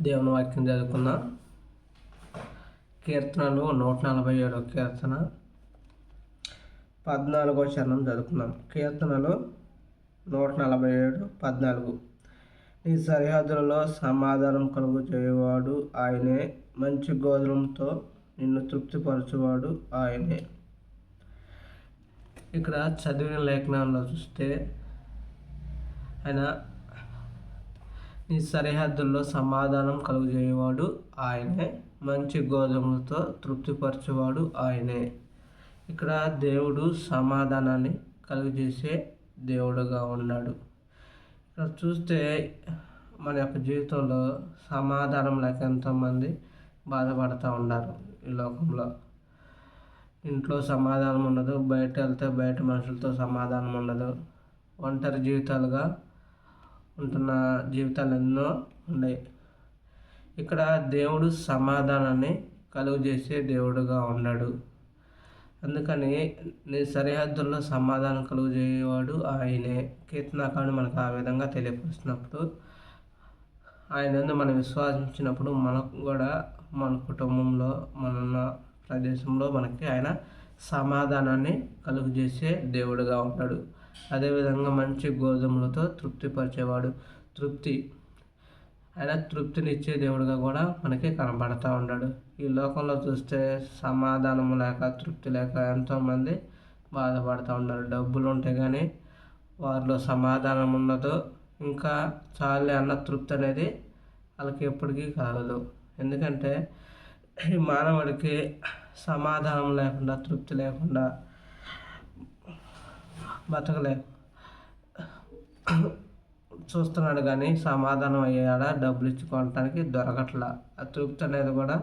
దేవుని వాక్యం చదువుకుందాం కీర్తనలు నూట నలభై ఏడో కీర్తన. పద్నాలుగో చరణం చదువుకుందాం. కీర్తనలు నూట నలభై ఏడు పద్నాలుగు. నీ సరిహద్దులలో సమాధానం కలుగు చేయవాడు ఆయనే. మంచి గోధుమతో నిన్ను తృప్తిపరచువాడు ఆయనే. ఇక్కడ చదివిన లేఖనంలో చూస్తే ఆయన నీ సరిహద్దుల్లో సమాధానం కలుగజేయవాడు ఆయనే. మంచి గోధుమలతో తృప్తిపరచేవాడు ఆయనే. ఇక్కడ దేవుడు సమాధానాన్ని కలుగజేసే దేవుడుగా ఉన్నాడు. ఇక్కడ చూస్తే మన యొక్క జీవితంలో సమాధానం లేక ఎంతోమంది బాధపడుతూ ఉన్నారు ఈ లోకంలో. ఇంట్లో సమాధానం ఉండదు బయట వెళ్తే బయట మనుషులతో సమాధానం ఉండదు. ఒంటరి జీవితాలుగా ఉంటున్న జీవితాలు ఎన్నో ఉన్నాయి. ఇక్కడ దేవుడు సమాధానాన్ని కలుగు చేసే దేవుడుగా ఉన్నాడు. అందుకని నీ సరిహద్దుల్లో సమాధానం కలుగు చేయవాడు ఆయనే. కీర్తనాకాన్ని మనకు ఆ విధంగా తెలియపరుస్తున్నప్పుడు ఆయన మనం విశ్వాసించినప్పుడు మనకు కూడా మన కుటుంబంలో మన ప్రదేశంలో మనకి ఆయన సమాధానాన్ని కలుగు చేసే దేవుడుగా ఉంటాడు. అదేవిధంగా మంచి గోధుమలతో తృప్తిపరిచేవాడు. తృప్తి ఆయన తృప్తినిచ్చే దేవుడుగా కూడా మనకి కనబడతా ఉన్నాడు ఈ లోకంలో చూస్తే సమాధానం లేక తృప్తి లేక ఎంతోమంది బాధపడుతూ ఉన్నారు. డబ్బులు ఉంటే కానీ వారిలో సమాధానం ఉండదు ఇంకా చాలే అన్న తృప్తి అనేది వాళ్ళకి ఎప్పటికీ కలగదు. ఎందుకంటే ఈ మానవుడికి సమాధానం లేకుండా తృప్తి లేకుండా బతకలే. చూస్తున్నాడు కానీ సమాధానం అయ్యాడా డబ్బులు ఇచ్చుకోవటానికి దొరకట్లా. ఆ తృప్తి అనేది కూడా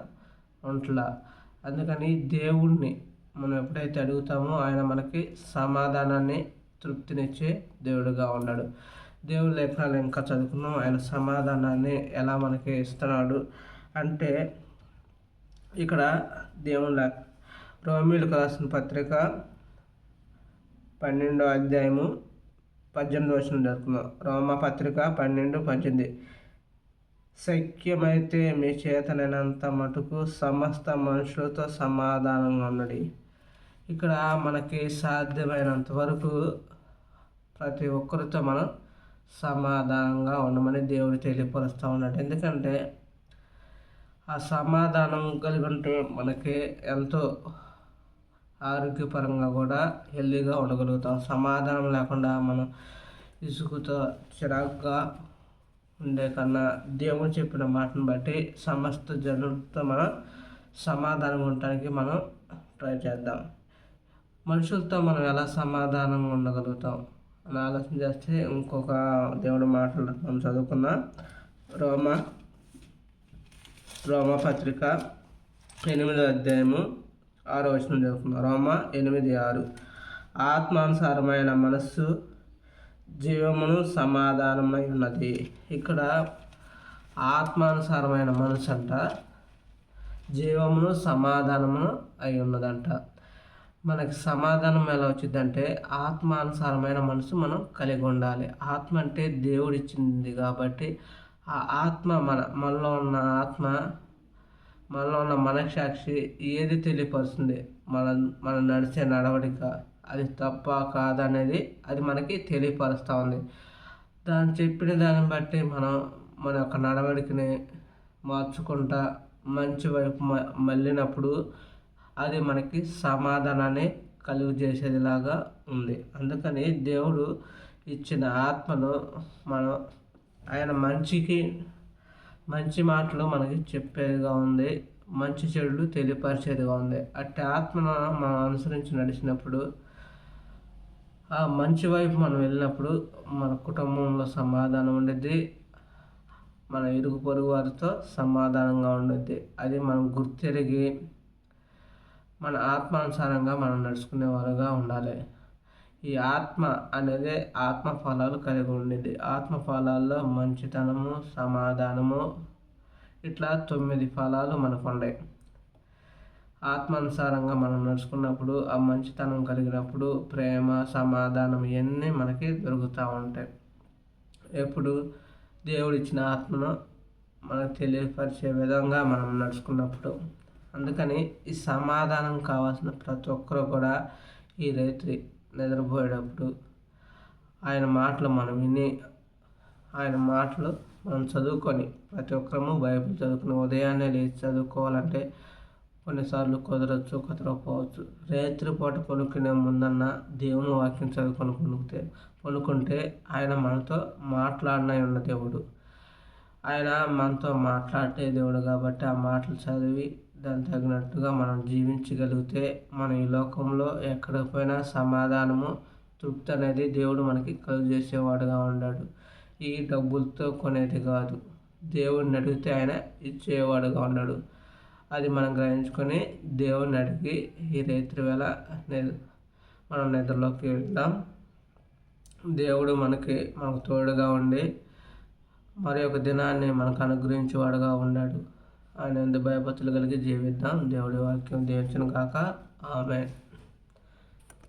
ఉంటలా. అందుకని దేవుణ్ణి మనం ఎప్పుడైతే అడుగుతామో ఆయన మనకి సమాధానాన్ని తృప్తినిచ్చే దేవుడుగా ఉన్నాడు. దేవుడు లేఖనాలు ఇంకా చదువుకున్నాం. ఆయన సమాధానాన్ని ఎలా మనకి ఇస్తున్నాడు అంటే ఇక్కడ దేవుళ్ళ రోమిలకు రాసిన పత్రిక పన్నెండో అధ్యాయము పద్దెనిమిది వచ్చిన చదువుకుందాం. రోమ పత్రిక పన్నెండు పద్దెనిమిది. శక్యమైతే మీ చేతనైనంత మటుకు సమస్త మనుషులతో సమాధానంగా ఉన్నది. ఇక్కడ మనకి సాధ్యమైనంత వరకు ప్రతి ఒక్కరితో మనం సమాధానంగా ఉండమని దేవుడు తెలియపరుస్తూ ఉన్నాడు. ఎందుకంటే ఆ సమాధానం కలిగి ఉంటే మనకి ఎంతో ఆరోగ్యపరంగా కూడా హెల్దీగా ఉండగలుగుతాం. సమాధానం లేకుండా మనం ఇసుకతో చిరాకుగా ఉండే కన్నా దేవుడు చెప్పిన మాటను బట్టి సమస్త జనులతో మనం సమాధానం ఉండటానికి మనం ట్రై చేద్దాం. మనుషులతో మనం ఎలా సమాధానంగా ఉండగలుగుతాం అని ఆలోచన చేస్తే ఇంకొక దేవుడు మాటలు మనం చదువుకుందాం. రోమ రోమ పత్రిక ఎనిమిదో అధ్యాయము ఆరో వచనం చదువుకుందాం రోమ ఎనిమిది ఆరు. ఆత్మానుసారమైన మనస్సు జీవమును సమాధానమై ఉన్నది. ఇక్కడ ఆత్మానుసారమైన మనసు అంట జీవమును సమాధానము అయి ఉన్నదంట. మనకి సమాధానం ఎలా వచ్చిందంటే ఆత్మానుసారమైన మనసు మనం కలిగి ఉండాలి. ఆత్మ అంటే దేవుడిచ్చింది కాబట్టి ఆ ఆత్మ మన మనలో ఉన్న ఆత్మ మనలో ఉన్న మనసాక్షి ఏది తెలియపరుస్తుంది? మన మనం నడిచే నడవడిక. అది తప్ప కాదనేది అది మనకి తెలియపరుస్తూ ఉంది. దాన్ని చెప్పిన దాన్ని బట్టి మనం మన యొక్క నడవడికని మార్చుకుంటా మంచి వైపు మళ్ళినప్పుడు అది మనకి సమాధానాన్ని కలుగు చేసేదిలాగా ఉంది. అందుకని దేవుడు ఇచ్చిన ఆత్మను మనం ఆయన మంచికి మంచి మాటలు మనకి చెప్పేదిగా ఉంది. మంచి చెడులు తెలియపరిచేదిగా ఉంది. అట్టి ఆత్మను మనం అనుసరించి నడిచినప్పుడు ఆ మంచి వైపు మనం వెళ్ళినప్పుడు మన కుటుంబంలో సమాధానం ఉండేది మన ఇరుగు పొరుగు వారితో సమాధానంగా ఉండేది అది మనం గుర్తెరిగి మన ఆత్మానుసారంగా మనం నడుచుకునేవారుగా ఉండాలి. ఈ ఆత్మ అనేది ఆత్మ ఫలాలు కలిగి ఉండేది ఆత్మ ఫలాల్లో మంచితనము సమాధానము ఇట్లా తొమ్మిది ఫలాలు మనకు ఉన్నాయి ఆత్మానుసారంగా మనం నడుచుకున్నప్పుడు ఆ మంచితనం కలిగినప్పుడు ప్రేమ సమాధానం ఇవన్నీ మనకి దొరుకుతూ ఉంటాయి. ఎప్పుడు దేవుడిచ్చిన ఆత్మను మనకు తెలియపరిచే విధంగా మనం నడుచుకున్నప్పుడు. అందుకని ఈ సమాధానం కావాల్సిన ప్రతి ఒక్కరు కూడా ఈ రైతు నిద్రపోయేటప్పుడు ఆయన మాటలు మనం విని ఆయన మాటలు మనం చదువుకొని ప్రతి ఒక్కరము బైబిల్ చదువుకుని ఉదయాన్నే లేచి చదువుకోవాలంటే కొన్నిసార్లు కుదరచ్చు కుదరకపోవచ్చు. రాత్రి పూట పనుకునే ముందన్న దేవుని వాక్యం చదువుకొని పనుకుతే పనుకుంటే ఆయన మనతో మాట్లాడిన ఉన్న దేవుడు. ఆయన మనతో మాట్లాడే దేవుడు కాబట్టి ఆ మాటలు చదివి దానికి తగినట్టుగా మనం జీవించగలిగితే మన ఈ లోకంలో ఎక్కడికి పోయినా సమాధానము తృప్తి అనేది దేవుడు మనకి కలుగజేసేవాడుగా ఉన్నాడు ఈ డబ్బులతో కొనేది కాదు. దేవుడిని అడిగితే ఆయన ఇచ్చేవాడుగా ఉన్నాడు. అది మనం గ్రహించుకొని దేవుడిని అడిగి ఈ రాత్రి వేళ మనం నిద్రలోకి వెళ్దాం. దేవుడు మనకి మనకు తోడుగా ఉండి మరి ఒక దినాన్ని మనకు అనుగ్రహించేవాడుగా ఉన్నాడు. ఆయన ఎందు భయభక్తులు కలిగి జీవిద్దాం దేవుడి వాక్యం దీవించను కాక. ఆమె